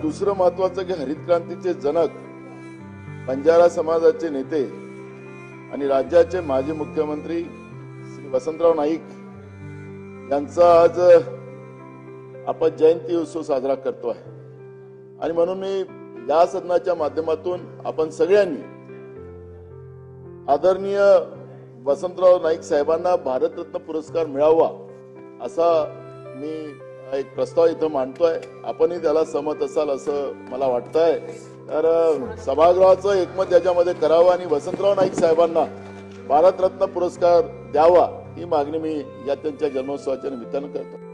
दुसरं महत्वाचं की हरित क्रांतीचे जनक बंजारा समाजाचे नेते आणि राज्याचे माजी मुख्यमंत्री श्री वसंतराव नाईक यांचा आज आपण जयंती उत्सव साजरा करतो आहे आणि म्हणून मी या सदनाच्या माध्यमातून आपण सगळ्यांनी आदरणीय वसंतराव नाईक साहेबांना भारतरत्न पुरस्कार मिळावा असा मी एक प्रस्ताव इथं मांडतोय. आपणही त्याला सहमत असाल असं मला वाटतंय. तर सभागृहाचं एकमत याच्यामध्ये करावं आणि वसंतराव नाईक साहेबांना भारतरत्न पुरस्कार द्यावा ही मागणी मी या त्यांच्या जन्मोत्सवाच्या निमित्तानं करतो.